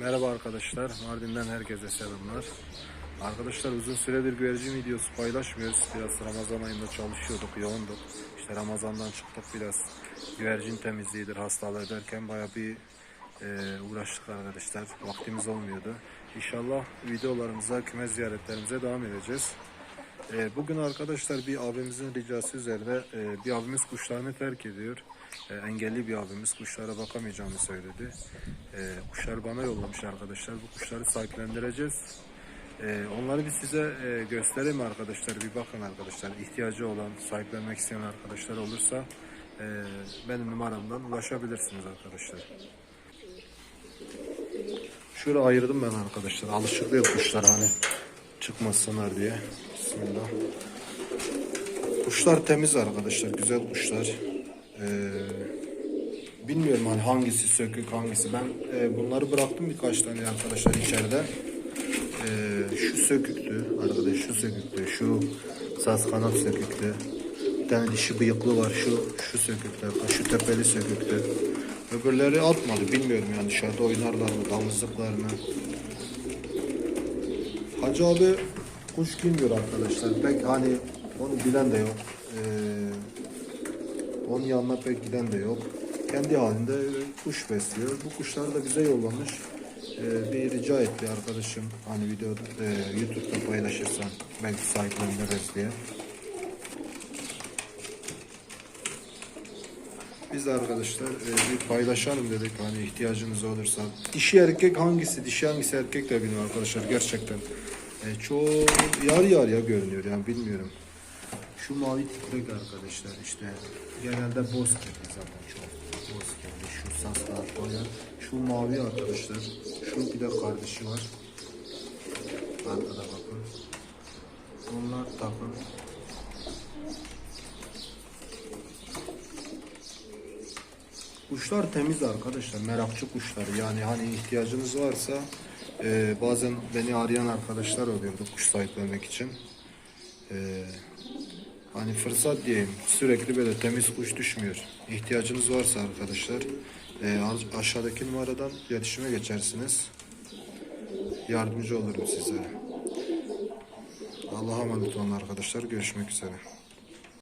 Merhaba arkadaşlar, Mardin'den herkese selamlar. Arkadaşlar uzun süredir güvercin videosu paylaşmıyoruz. Biraz Ramazan ayında çalışıyorduk, yoğunduk. İşte Ramazan'dan çıktık biraz güvercin temizliğidir, hastalığı derken baya bir e, uğraştık arkadaşlar. Vaktimiz olmuyordu. İnşallah videolarımıza, kümes ziyaretlerimize devam edeceğiz. E, bugün arkadaşlar bir abimizin ricası üzerine e, bir abimiz kuşlarını terk ediyor. E, engelli bir abimiz kuşlara bakamayacağını söyledi. E, kuşlar bana yollamış arkadaşlar. Bu kuşları sahiplendireceğiz. E, onları bir size e, göstereyim arkadaşlar. Bir bakın arkadaşlar. İhtiyacı olan, sahiplenmek isteyen arkadaşlar olursa e, benim numaramdan ulaşabilirsiniz arkadaşlar. Şöyle ayırdım ben arkadaşlar. Alışık değil kuşlar hani çıkmasınlar diye. Bismillah. Kuşlar temiz arkadaşlar. Güzel kuşlar. Ee, bilmiyorum hani hangisi sökük hangisi. Ben e, bunları bıraktım birkaç tane arkadaşlar içeride. Ee, şu söküktü arkadaş. Şu söküktü. Şu saz kanat söküktü. Bir tane dişi bıyıklı var. Şu şu söküktü. Şu tepeli söküktü. Öbürleri atmadı. Bilmiyorum yani dışarıda oynarlar mı, damızlıklar mı? Hacı abi kuş bilmiyor arkadaşlar. Pek hani onu bilen de yok. Ee, onun yanına pek giden de yok. Kendi halinde kuş besliyor. Bu kuşları da bize yollamış. Ee, bir rica etti arkadaşım. Hani videoda e, YouTube'da paylaşırsan belki sahipleniriz diye. Biz de arkadaşlar e, bir paylaşalım dedik hani ihtiyacınız olursa. Dişi erkek hangisi, dişi hangisi erkek de bilmiyorum arkadaşlar gerçekten. E, çoğu yar yar ya görünüyor yani bilmiyorum. Şu mavi titrek arkadaşlar işte genelde boz kirli zaten çok. Boz kirli şu saslar koyar. Şu mavi arkadaşlar. Şu bir de kardeşi var. Arkada bakın. Onlar takım. Kuşlar temiz arkadaşlar, merakçı kuşlar. Yani hani ihtiyacınız varsa e, bazen beni arayan arkadaşlar oluyordu kuş sahiplenmek için. E, hani fırsat diyeyim, sürekli böyle temiz kuş düşmüyor. İhtiyacınız varsa arkadaşlar e, aşağıdaki numaradan iletişime geçersiniz. Yardımcı olurum size. Allah'a emanet olun arkadaşlar. Görüşmek üzere.